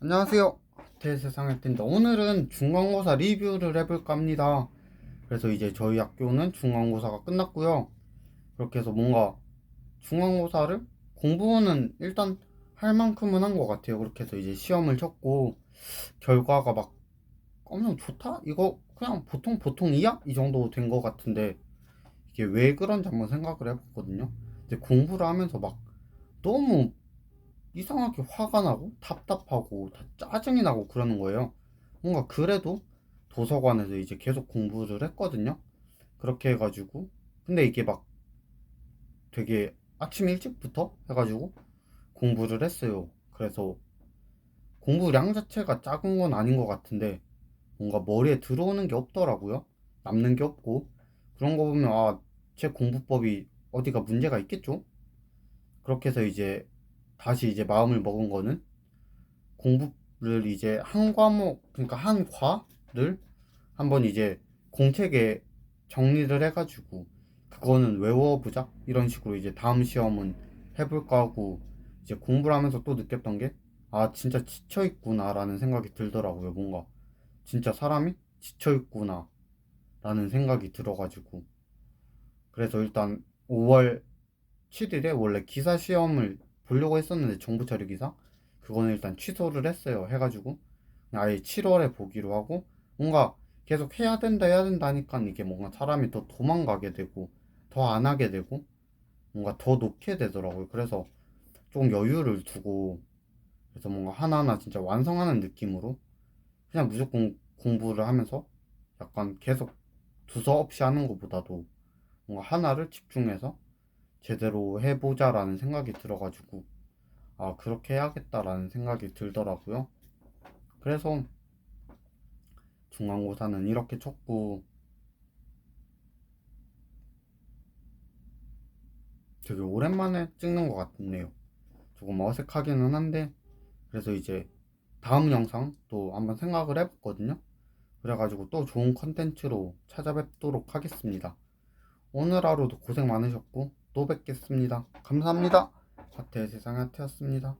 안녕하세요. 대세상의 땐데 오늘은 중간고사 리뷰를 해볼까 합니다. 그래서 이제 저희 학교는 중간고사가 끝났고요. 그렇게 해서 뭔가 중간고사를 공부는 일단 할 만큼은 한 것 같아요. 그렇게 해서 이제 시험을 쳤고 결과가 막 엄청 좋다? 이거 그냥 보통 보통 이야? 이 정도 된 것 같은데 이게 왜 그런지 한번 생각을 해봤거든요. 이제 공부를 하면서 막 너무 이상하게 화가 나고 답답하고 다 짜증이 나고 그러는 거예요. 뭔가 그래도 도서관에서 이제 계속 공부를 했거든요. 그렇게 해가지고 근데 이게 막 되게 아침 일찍부터 해가지고 공부를 했어요. 그래서 공부량 자체가 작은 건 아닌 것 같은데 뭔가 머리에 들어오는 게 없더라고요. 남는 게 없고 그런 거 보면 아, 제 공부법이 어디가 문제가 있겠죠? 그렇게 해서 이제 다시 이제 마음을 먹은 거는 공부를 이제 한 과목 그러니까 한 과를 한번 이제 공책에 정리를 해가지고 그거는 외워보자 이런 식으로 이제 다음 시험은 해볼까 하고 이제 공부를 하면서 또 느꼈던 게 아 진짜 지쳐 있구나라는 생각이 들더라고요 뭔가. 진짜 사람이 지쳐 있구나 라는 생각이 들어가지고. 그래서 일단 5월 7일에 원래 기사 시험을 보려고 했었는데 정부 처리 기사? 그거는 일단 취소를 했어요. 해가지고. 아예 7월에 보기로 하고 뭔가 계속 해야 된다 해야 된다 하니까 이게 뭔가 사람이 더 도망가게 되고 더 안 하게 되고 뭔가 더 놓게 되더라고요. 그래서 조금 여유를 두고 그래서 뭔가 하나하나 진짜 완성하는 느낌으로 그냥 무조건 공부를 하면서 약간 계속 두서없이 하는 것보다도 뭔가 하나를 집중해서 제대로 해보자라는 생각이 들어가지고 아 그렇게 해야겠다라는 생각이 들더라고요. 그래서 중간고사는 이렇게 쳤고 되게 오랜만에 찍는 것 같네요. 조금 어색하기는 한데 그래서 이제 다음 영상 또 한번 생각을 해봤거든요. 그래가지고 또 좋은 컨텐츠로 찾아뵙도록 하겠습니다. 오늘 하루도 고생 많으셨고 또 뵙겠습니다. 감사합니다. 하트의 세상 하트였습니다.